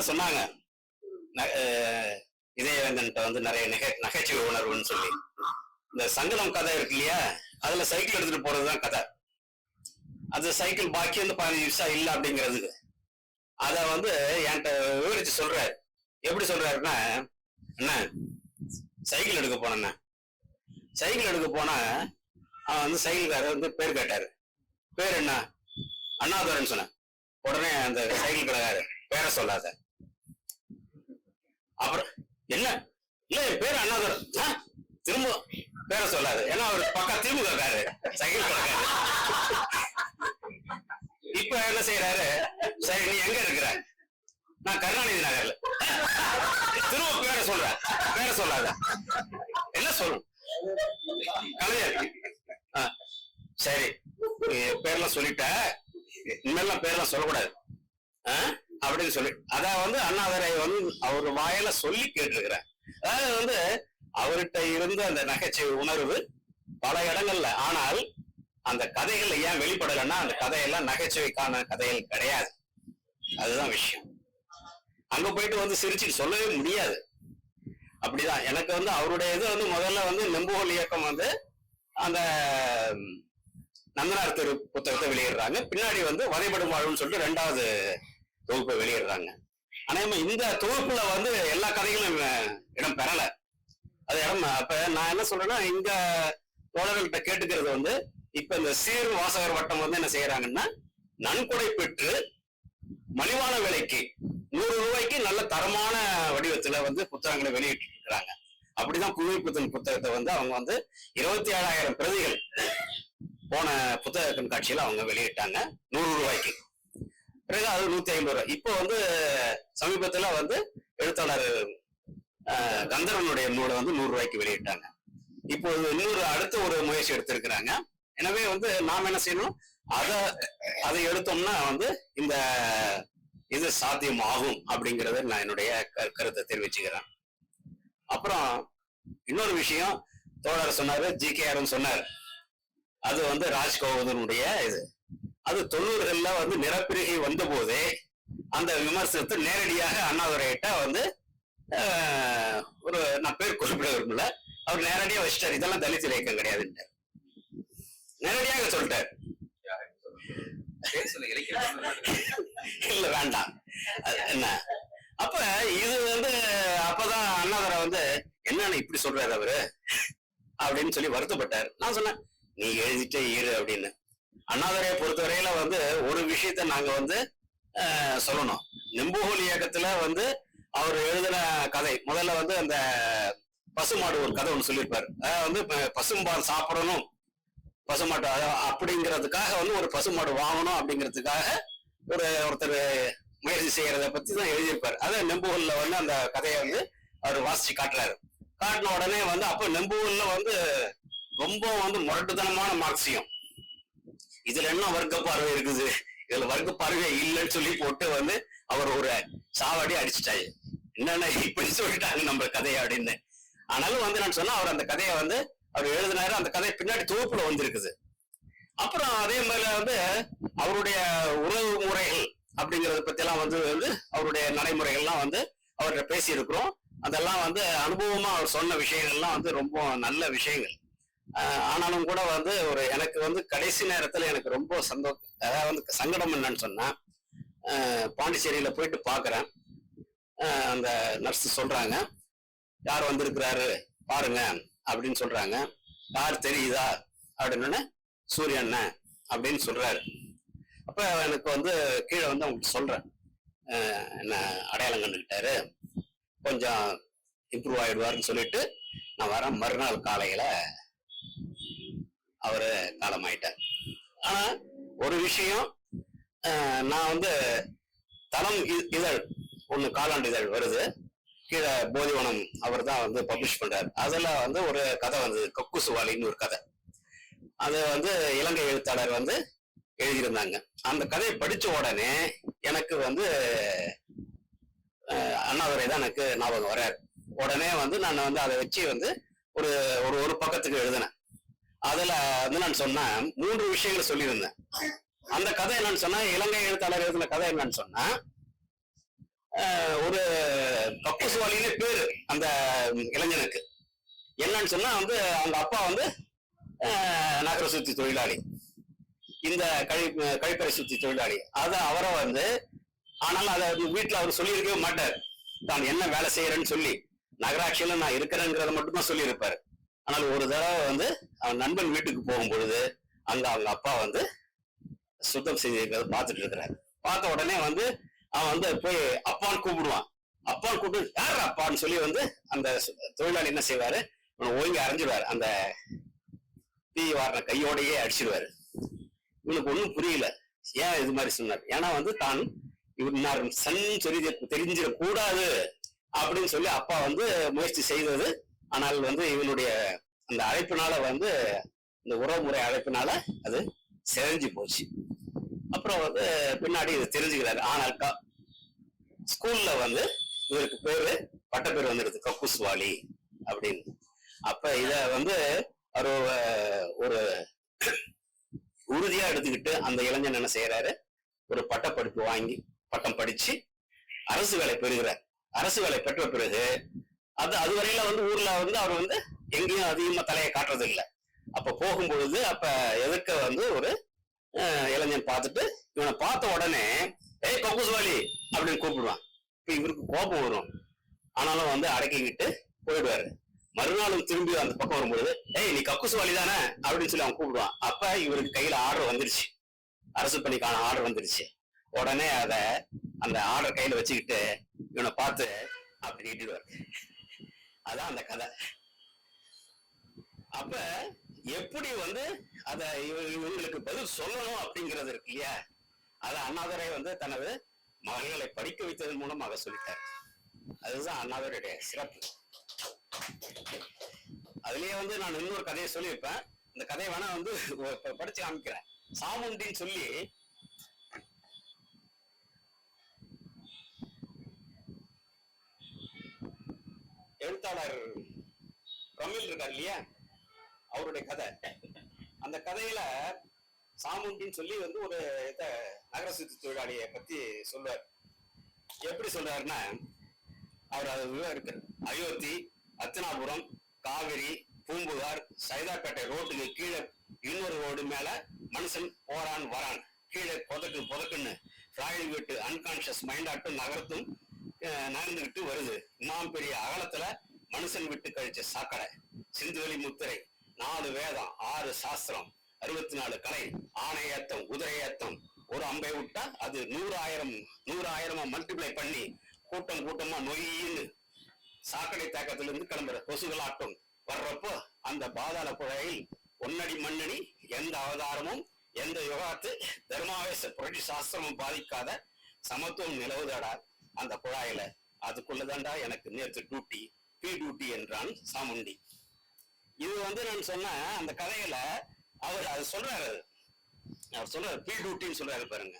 சொன்னாங்க. ந- இதயவேந்தன்ட்ட வந்து நிறைய நகை நகைச்சுவை உணர்வுன்னு சொல்லி. இந்த சங்கடம் கதை இருக்கு இல்லையா? அதுல சைக்கிள் எடுத்துட்டு போறதுதான் கதை. அது சைக்கிள் பாக்கி வந்து பதினஞ்சு நிமிஷம் இல்லை அப்படிங்கிறது அத வந்து என்கிட்ட விவரிச்சு சொல்றாரு. எப்படி சொல்றாருன்னா என்ன சைக்கிள் எடுக்க போனேன்னா சைக்கிள் எடுக்க போனா அவன் வந்து சைக்கிள்காரர் வந்து பேர் கேட்டாரு. பேர் என்ன? அண்ணாதுரன் சொன்னேன். உடனே அந்த சைக்கிள் கடைக்காரர் பேரை சொல்லாத. அப்புறம் என்ன? இல்ல என் பேர் அண்ணாதுரன் ஆ, திரும்ப பேரை சொல்லாது. ஏன்னா அவர் பக்கா திமுக பேரு சைக்கிள் கடைக்காரு. இப்ப என்ன செய்யறாரு சரி நீ எங்க இருக்கிற? நான் கருணாநிதி நகர்ல. திரும்ப பேரை சொல்ற. பேரை சொல்லாத. என்ன சொல்லணும் கலைஞர். ஆ, சரி. நீ பேர்லாம் சொல்லிட்ட. இனிமேலாம் பேர்லாம் சொல்லக்கூடாது. ஆ? அப்படின்னு சொல்லி அத வந்து அண்ணாதுரை வந்து அவர் வாயில சொல்லி கேட்டிருக்கிறேன் அதாவது வந்து அவர்கிட்ட இருந்த அந்த நகைச்சுவை உணர்வு பல இடங்கள்ல ஆனால் அந்த கதைகள்ல ஏன் வெளிப்படலைன்னா அந்த கதையெல்லாம் நகைச்சுவைக்கான கதைகள் கிடையாது. அதுதான் விஷயம். அங்க போயிட்டு வந்து சிரிச்சு சொல்லவே முடியாது. அப்படிதான். எனக்கு வந்து அவருடைய இது வந்து முதல்ல வந்து நெம்புகோல் இயக்கம் வந்து அந்த நந்தனார் திரு புத்தகத்தை வெளியிடுறாங்க. பின்னாடி வந்து வதைபடும் வாழ்வுன்னு சொல்லிட்டு ரெண்டாவது தொகுப்பை வெளியிடுறாங்க. ஆனா இந்த தொகுப்புல வந்து எல்லா கதைகளும் இடம் பெறல. அது இடம் அப்ப நான் என்ன சொல்றேன்னா இந்த தோழர்கள்ட்ட கேட்டுக்கிறது வந்து இப்ப இந்த சீர் வாசகர் வட்டம் வந்து என்ன செய்யறாங்கன்னா நன்கொடை பெற்று மலிவான விலைக்கு நூறு ரூபாய்க்கு நல்ல தரமான வடிவத்துல வந்து புத்தகங்களை வெளியிட்டு இருக்கிறாங்க அப்படிதான் புவிப்புத்தன் புத்தன் புத்தகத்தை வந்து அவங்க வந்து இருபத்தி ஏழாயிரம் பிரதிகள் போன புத்தக கண்காட்சியில அவங்க வெளியிட்டாங்க நூறு ரூபாய்க்கு. பிறகு அது நூத்தி ஐம்பது ரூபாய். இப்போ வந்து சமீபத்துல வந்து எழுத்தாளர் கந்தரனுடைய கந்தர்வனுடைய நூலை வந்து நூறு ரூபாய்க்கு வெளியிட்டாங்க. இப்போ இன்னொரு அடுத்த ஒரு முயற்சி எடுத்திருக்கிறாங்க. எனவே வந்து நாம் என்ன செய்யணும்? அதை அதை எடுத்தோம்னா வந்து இந்த இது சாத்தியம் ஆகும் அப்படிங்கறத நான் என்னுடைய கருத்தை தெரிவிச்சுக்கிறேன். அப்புறம் இன்னொரு விஷயம் தோழர் சொன்னாரு ஜி கே சொன்னார். அது வந்து ராஜ்கோவதனுடைய இது. அது தொண்ணூறுகள்ல வந்து நிறப்பிரிகை வந்த போதே அந்த விமர்சனத்தை நேரடியாக அண்ணாதுரையிட்ட வந்து ஆஹ், ஒரு நான் பேர் குறிப்பிட விரும்பல. அவர் நேரடியா வச்சிட்டார். இதெல்லாம் தலித் இலக்கியம் கிடையாதுன்ட்டார். நேரடியாக சொல்லிட்டார். இல்ல வேண்டாம். அது என்ன? அப்ப இது வந்து அப்பதான் அண்ணாதுரை வந்து என்னன்னு இப்படி சொல்றாரு அவரு? அப்படின்னு சொல்லி வருத்தப்பட்டார். நான் சொன்னேன் நீ எழுதிட்டே இரு அப்படின்னு. அண்ணாதுரையை பொறுத்தவரையில வந்து ஒரு விஷயத்த நாங்க வந்து சொல்லணும். நெம்புகோல் இயக்கத்துல வந்து அவர் எழுதின கதை முதல்ல வந்து அந்த பசுமாடு ஒரு கதை ஒன்று சொல்லியிருப்பாரு. அதாவது வந்து பசும்பால் சாப்பிடணும். பசுமாட்டு அப்படிங்கிறதுக்காக வந்து ஒரு பசுமாடு வாங்கணும் அப்படிங்கிறதுக்காக ஒரு ஒருத்தர் முயற்சி செய்யறத பத்தி தான் எழுதியிருப்பார். அது நெம்புகோல்ல வந்து அந்த கதையை வந்து அவர் வாசிச்சு காட்டுறாரு. காட்டின உடனே வந்து அப்ப நெம்புகோல்ல வந்து ரொம்ப வந்து முரட்டுத்தனமான மார்க்சியம் இதுல என்ன வர்க்க பார்வை இருக்குது? இதுல வர்க்க பார்வை இல்லைன்னு சொல்லி போட்டு வந்து அவர் ஒரு சாவடி அடிச்சுட்டாரு. என்னென்ன இப்படி சொல்லிட்டாங்க நம்ம கதையை அப்படின்னு. ஆனாலும் வந்து நான் சொன்னா அவர் அந்த கதையை வந்து அவர் எழுதினாரு. அந்த கதை பின்னாடி தொகுப்புல வந்திருக்குது. அப்புறம் அதே மாதிரி வந்து அவருடைய உறவு முறைகள் அப்படிங்கறத பத்தி எல்லாம் வந்து வந்து அவருடைய நடைமுறைகள்லாம் வந்து அவர்கிட்ட பேசியிருக்கிறோம். அதெல்லாம் வந்து அனுபவமா அவர் சொன்ன விஷயங்கள்லாம் வந்து ரொம்ப நல்ல விஷயங்கள். ஆனாலும் கூட வந்து ஒரு எனக்கு வந்து கடைசி நேரத்துல எனக்கு ரொம்ப சந்தோஷம். அதாவது வந்து சங்கடம் என்னன்னு சொன்னா பாண்டிச்சேரியில போயிட்டு பாக்குறேன். அந்த நர்ஸ் சொல்றாங்க யார் வந்திருக்கிறாரு? பாருங்க அப்படின்னு சொல்றாங்க. யார் தெரியுதா? அப்படின்னு சூரியன் அப்படின்னு சொல்றாரு. அப்ப எனக்கு வந்து கீழே வந்து அவங்களுக்கு சொல்றேன். என்ன அடையாளம் கண்டுக்கிட்டாரு கொஞ்சம் இம்ப்ரூவ் ஆயிடுவாருன்னு சொல்லிட்டு நான் வரேன் மறுநாள் காலையில. அவரு காலமாயிட்டார். ஆனா ஒரு விஷயம் நான் வந்து தளம் இதழ் ஒன்னு காலாண்டு இதழ் வருது. கீழே போதிவனம் அவர் தான் வந்து பப்ளிஷ் பண்றாரு. அதுல வந்து ஒரு கதை வந்தது கொக்கு சுவாலின்னு ஒரு கதை. அது வந்து இலங்கை எழுத்தாளர் வந்து எழுதியிருந்தாங்க. அந்த கதையை படிச்ச உடனே எனக்கு வந்து அண்ணாதுரை தான் எனக்கு ஞாபகம் வராரு உடனே வந்து நான் வந்து அதை வச்சு வந்து ஒரு ஒரு ஒரு பக்கத்துக்கு எழுதினேன். அதுல வந்து நான் சொன்னேன் மூன்று விஷயங்கள் சொல்லியிருந்தேன். அந்த கதை என்னன்னு சொன்னா இலங்கை எழுத்தாளர் எழுதின கதை என்னன்னு சொன்னா ஒரு கப்புசுவாலின்னு பேரு அந்த இளைஞனுக்கு. என்னன்னு சொன்னா வந்து அவங்க அப்பா வந்து ஆஹ், நகர சுத்தி தொழிலாளி. இந்த கழி கழிப்பறை சுத்தி தொழிலாளி. அத அவரை வந்து ஆனாலும் அதை வீட்டுல அவர் சொல்லியிருக்கவே மாட்டார். தான் என்ன வேலை செய்யறேன்னு சொல்லி நகராட்சியில நான் இருக்கிறேங்கிறத மட்டும்தான் சொல்லியிருப்பாரு. ஆனால் ஒரு தடவை வந்து அவன் நண்பன் வீட்டுக்கு போகும் பொழுது அங்க அவங்க அப்பா வந்து சுத்தம் செஞ்சிருக்கிறத பார்த்துட்டு இருக்கிறாரு. பார்த்த உடனே வந்து அவன் வந்து போய் அப்பான்னு கூப்பிடுவான். அப்பான்னு கூப்பிட்டு யார் அப்பான்னு சொல்லி வந்து அந்த தொழிலாளி என்ன செய்வாரு? இவனை ஓங்கி அரைஞ்சிடுவாரு அந்த தீ வாரின கையோடையே அடிச்சிடுவாரு இவனுக்கு ஒன்றும் புரியல. ஏன் இது மாதிரி சொன்னார்? ஏன்னா வந்து தான் இவர் சன் சொல்லி தெரிஞ்சிடக்கூடாது. அப்படின்னு சொல்லி அப்பா வந்து முயற்சி செய்தது ஆனால் வந்து இவனுடைய அந்த அழைப்பினால வந்து இந்த உறவுமுறை அழைப்பினால அது செஞ்சு போச்சு. அப்புறம் வந்து பின்னாடி இது தெரிஞ்சுக்கிறாரு. ஆனால் க- ஸ்கூல்ல வந்து இவருக்கு பேரு பட்டப்பேர் வந்துடுது கக்குஸ்வாலி அப்படின்னு. அப்ப இத வந்து அவர் ஒரு உறுதியா எடுத்துக்கிட்டு அந்த இளைஞன் என்ன செய்யறாரு ஒரு பட்டப்படிப்பு வாங்கி பட்டம் படிச்சு அரசு வேலை பெறுகிறார். அரசு வேலை பெற்ற பிறகு அது அதுவரையில வந்து ஊர்ல வந்து அவர் வந்து எங்கேயும் அதிகமா தலையை காட்டுறது இல்ல அப்ப போகும்பொழுது அப்ப எதிர்க்க வந்து ஒரு அஹ், இளைஞன் பார்த்துட்டு இவனை பார்த்த உடனே ஏய் கக்குஸ்வாலி அப்படின்னு கூப்பிடுவான். இப்ப இவருக்கு கோபம் வரும். ஆனாலும் வந்து அடக்கிக்கிட்டு போயிடுவாரு. மறுநாளும் திரும்பி அந்த பக்கம் வரும்பொழுது ஏய் நீ கக்குசுவாலி தானே? அப்படின்னு சொல்லி அவன் கூப்பிடுவான். அப்ப இவருக்கு கையில ஆர்டர் வந்துருச்சு. அரசு பணிக்கான ஆர்டர் வந்துருச்சு. உடனே அத அந்த ஆர்டர் கையில வச்சுக்கிட்டு இவனை பார்த்து அப்படி நீட்டிடுவார் அதான் அந்த கதை. அப்ப எப்படி வந்து அத இவங்களுக்கு பதில் சொல்லணும் அப்படிங்கிறது இருக்கு இல்லையா? அத அண்ணாதுரை வந்து தனது மகன்களை படிக்க வைத்ததன் மூலமாக சொல்லிட்டார். அதுதான் அண்ணாதுரையுடைய சிறப்பு. அதுலயே வந்து நான் இன்னொரு கதையை சொல்லியிருப்பேன். இந்த கதையை வேணா வந்து படிச்சு காமிக்கிறேன். சாமுண்டின்னு சொல்லி எழுத்தாளர் பிரமிழ் இருக்கார் இல்லையா? அவருடைய கதை. அந்த கதையில சாமுண்டின்னு சொல்லி வந்து ஒரு இத நகர சுத்தி தொழிலாளியை பத்தி சொல்றார் எப்படி சொல்றாருன்னா அவர் அது இருக்கு அயோத்தி அத்தனாபுரம் காவிரி பூம்புகார் சைதாப்பேட்டை ரோட்டுக்கு கீழே இன்னொரு ரோடு மேல மனுஷன் போறான் வரான். கீழே புதக்கு புதக்குன்னு ராயல் வீட்டு அன்கான்சியஸ் மைண்டாட்டும் நகரத்தும் அஹ், நகர்ந்துகிட்டு வருது. நாம் பெரிய அகலத்துல மனுஷன் விட்டு கழிச்ச சாக்கடை சிந்துவெளி முத்திரை நாலு வேதம் ஆறு சாஸ்திரம் அறுபத்தி நாலு கலை ஆணையத்தம் உதிரையத்தம் ஒரு அம்பை விட்டா அது நூறாயிரம் நூறாயிரமா மல்டிப்ளை பண்ணி கூட்டம் கூட்டமா நொயின்னு சாக்கடை தேக்கத்துல இருந்து கிளம்புற கொசுகளாட்டம் வர்றப்போ அந்த பாதாள குழாயில் ஒன்னடி மண்ணடி எந்த அவதாரமும் எந்த யுகாத்து தர்மாவேச புரட்சி சாஸ்திரமும் பாதிக்காத சமத்துவம் நிலவுதாடா அந்த குழாயில. அதுக்குள்ளதாண்டா எனக்கு நேற்று டியூட்டி பி டூட்டி என்றான் சாமுண்டி. இது வந்து நான் சொன்ன அந்த கதையில அவர் அது சொல்றாரு அவர் சொல்றாரு பி டூட்டின்னு சொல்றாரு பாருங்க.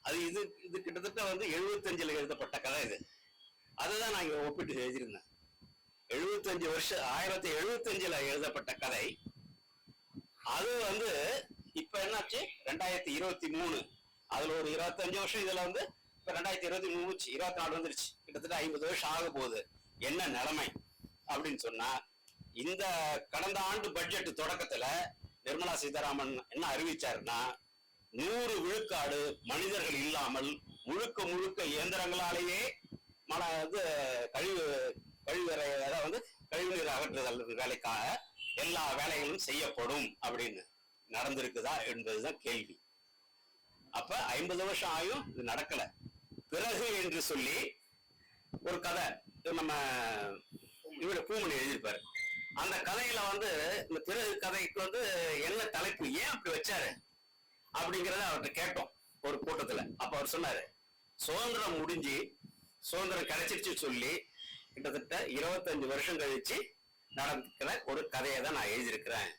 அது இது இது கிட்டத்தட்ட வந்து எழுபத்தஞ்சில் எழுதப்பட்ட கதை இது. அதுதான் நான் இங்க ஒப்பிட்டு எழுதியிருந்தேன். எழுபத்தஞ்சு வருஷம் ஆயிரத்தி எழுபத்தஞ்சில் எழுதப்பட்ட கதை. அது வந்து இப்ப என்னாச்சு? ரெண்டாயிரத்தி இருபத்தி மூணு. அதுல ஒரு இருபத்தஞ்சு வருஷம் இதுல வந்து இப்ப ரெண்டாயிரத்தி இருபத்தி மூணு இருபத்தி நாலு வந்துருச்சு. கிட்டத்தட்ட ஐம்பது வருஷம் ஆக போகுது என்ன நிலைமை? அப்படின்னு சொன்னா இந்த கடந்த ஆண்டு பட்ஜெட் தொடக்கத்துல நிர்மலா சீதாராமன் என்ன அறிவிச்சாருன்னா நூறு விழுக்காடு மனிதர்கள் இல்லாமல் முழுக்க முழுக்க இயந்திரங்களாலேயே மன இது கழிவு கழிவுறை அதாவது வந்து கழிவுநீர் அகற்றுதல் வேலைக்காக எல்லா வேலைகளும் செய்யப்படும் அப்படின்னு நடந்திருக்குதா என்பதுதான் கேள்வி. அப்ப ஐம்பது வருஷம் ஆயும் இது நடக்கல. பிறகு என்று சொல்லி ஒரு கதை. நம்ம இவரு பூமணி எழுதியிருப்பாரு. அந்த கதையில வந்து இந்த திரு கதைக்கு வந்து என்ன தலைப்பு ஏன் அப்படி வச்சாரு? அப்படிங்கறத அவர்கிட்ட கேட்டோம் ஒரு கூட்டத்துல. அப்ப அவர் சொன்னாரு சுதந்திரம் முடிஞ்சு சுதந்திரம் கிடைச்சிருச்சு சொல்லி கிட்டத்தட்ட இருபத்தஞ்சு வருஷம் கழிச்சு நடக்கிற ஒரு கதையை தான் நான் எழுதியிருக்கிறேன்.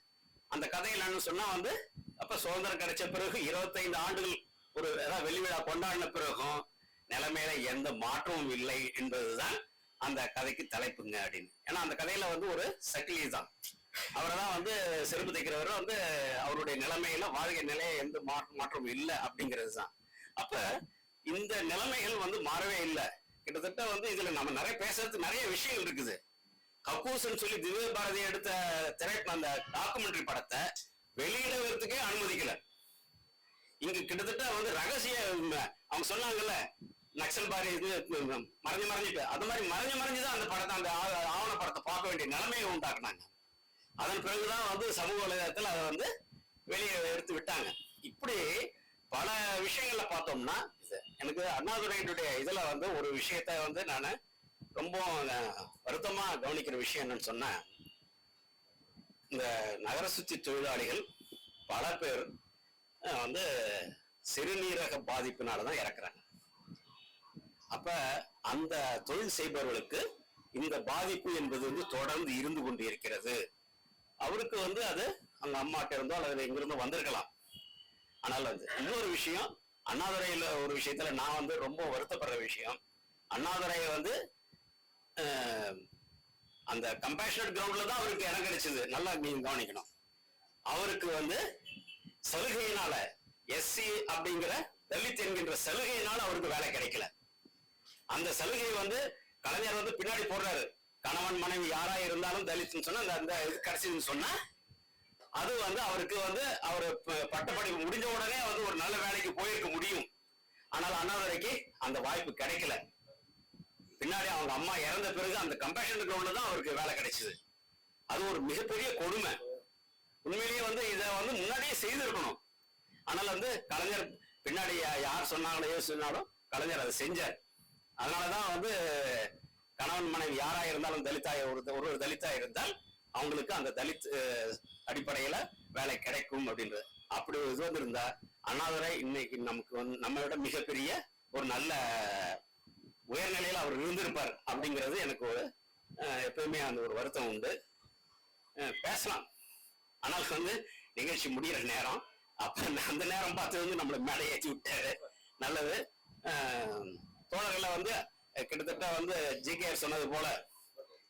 அந்த கதையில என்ன சொன்னா வந்து அப்ப சுதந்திரம் கிடைச்ச பிறகு இருபத்தைந்து ஆண்டுகள் ஒரு ஏதாவது வெளிவிழா கொண்டாடின பிறகும் நிலைமையில எந்த மாற்றமும் இல்லை என்பதுதான் அந்த கதைக்கு தலைப்புங்க அப்படின்னு. ஏன்னா அந்த கதையில வந்து ஒரு சக்கிலி தான் அவரை தான் வந்து செருப்பு தைக்கிறவர் வந்து அவருடைய நிலைமையில வாழ்க்கை நிலையை எந்த மாற்றம் மாற்றமும் இல்லை அப்படிங்கிறது தான் அப்ப இந்த நிலைமைகள் வந்து மாறவே இல்லை. கிட்டத்தட்ட வந்து இதுல நம்ம நிறைய பேசுறதுக்கு நிறைய விஷயங்கள் இருக்குது. கக்கூசன் சொல்லி திவ்ய பாரதி எடுத்த திரை அந்த டாக்குமெண்ட்ரி படத்தை வெளியிடறதுக்கே அனுமதிக்கல. இங்க கிட்டத்தட்ட வந்து ரகசிய அவங்க சொன்னாங்கல்ல நக்சல் பாரி இது மறைஞ்சு மறைஞ்சிட்டு அது மாதிரி மறைஞ்சு மறைஞ்சுதான் அந்த படத்தை அந்த ஆ- ஆவண படத்தை பார்க்க வேண்டிய நிலைமையை உண்டாக்குனாங்க. அதன் பிறகுதான் வந்து சமூக வலைதளத்தில் அதை வந்து வெளியே எடுத்து விட்டாங்க. இப்படி பல விஷயங்கள்ல பார்த்தோம்னா இது எனக்கு அண்ணாதுரையினுடைய இதுல வந்து ஒரு விஷயத்த வந்து நான் ரொம்ப வருத்தமா கவனிக்கிற விஷயம் என்னன்னு சொன்னா இந்த நகர சுத்தி தொழிலாளிகள் பல பேர் வந்து சிறுநீரக பாதிப்பினால தான் இறக்குறாங்க. அப்ப அந்த தொழில் செய்பவர்களுக்கு இந்த பாதிப்பு என்பது வந்து தொடர்ந்து இருந்து கொண்டு இருக்கிறது அவருக்கு வந்து அது அந்த அம்மாட்ட இருந்தோ அல்லது எங்கிருந்தோ வந்திருக்கலாம். ஆனால் வந்து இன்னொரு விஷயம் அண்ணாதுரையில ஒரு விஷயத்துல நான் வந்து ரொம்ப வருத்தப்படுற விஷயம். அண்ணாதுரையை வந்து அந்த கம்பேஷனட் கிரவுண்ட்ல தான் அவருக்கு இடம் கிடைச்சது. நல்லா நீங்க கவனிக்கணும். அவருக்கு வந்து சலுகையினால எஸ்சி அப்படிங்கிற தலித் என்கின்ற சலுகையினால அவருக்கு வேலை கிடைக்கல. அந்த சலுகை வந்து கலைஞர் வந்து பின்னாடி போடுறாரு. கணவன் மனைவி யாரா இருந்தாலும் தலித்னு சொன்னா அந்த அந்த இது கிடைச்சதுன்னு சொன்னா அது வந்து அவருக்கு வந்து அவர் பட்டப்படிப்பு முடிஞ்ச உடனே வந்து ஒரு நல்ல வேலைக்கு போயிருக்க முடியும். ஆனால் அண்ணாதுரைக்கு அந்த வாய்ப்பு கிடைக்கல. பின்னாடி அவங்க அம்மா இறந்த பிறகு அந்த கம்பேஷன் கிரவுண்ட்ல தான் அவருக்கு வேலை கிடைச்சது. அது ஒரு மிகப்பெரிய கொடுமை. உண்மையிலேயே வந்து இதை வந்து முன்னாடியே செய்திருக்கணும். ஆனால் வந்து கலைஞர் பின்னாடி யார் சொன்னாங்களோ சொன்னாலும் கலைஞர் அதை செஞ்சார். அதனாலதான் வந்து கணவன் மனைவி யாரா இருந்தாலும் தலித்தா ஒரு ஒரு ஒரு தலித்தா இருந்தால் அவங்களுக்கு அந்த தலித் அடிப்படையில வேலை கிடைக்கும் அப்படின்றது. அப்படி ஒரு இது வந்திருந்தா அண்ணாதுரை இன்னைக்கு நமக்கு வந்து நம்மளோட மிகப்பெரிய ஒரு நல்ல உயர்நிலையில அவர் இருந்திருப்பார் அப்படிங்கிறது எனக்கு ஒரு எப்பயுமே அந்த ஒரு வருத்தம் உண்டு. பேசலாம். ஆனால் வந்து நிகழ்ச்சி முடியிற நேரம். அப்ப அந்த நேரம் பார்த்து வந்து நம்மளை மேலே ஏற்றி விட்டாரு. நல்லது. தோழர்களை வந்து கிட்டத்தட்ட வந்து ஜிகேஆர் சொன்னது போல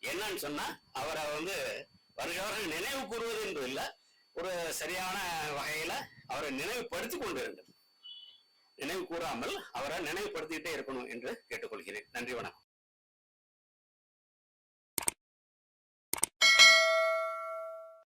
என்னன்னு சொன்னா அவரை வந்து வருஷ வருஷம் நினைவு கூறுவது என்று இல்லை ஒரு சரியான வகையில அவரை நினைவுபடுத்திக் கொண்டு வேண்டும் நினைவு கூறாமல் அவரை நினைவுபடுத்திக்கிட்டே இருக்கணும் என்று கேட்டுக்கொள்கிறேன். நன்றி வணக்கம்.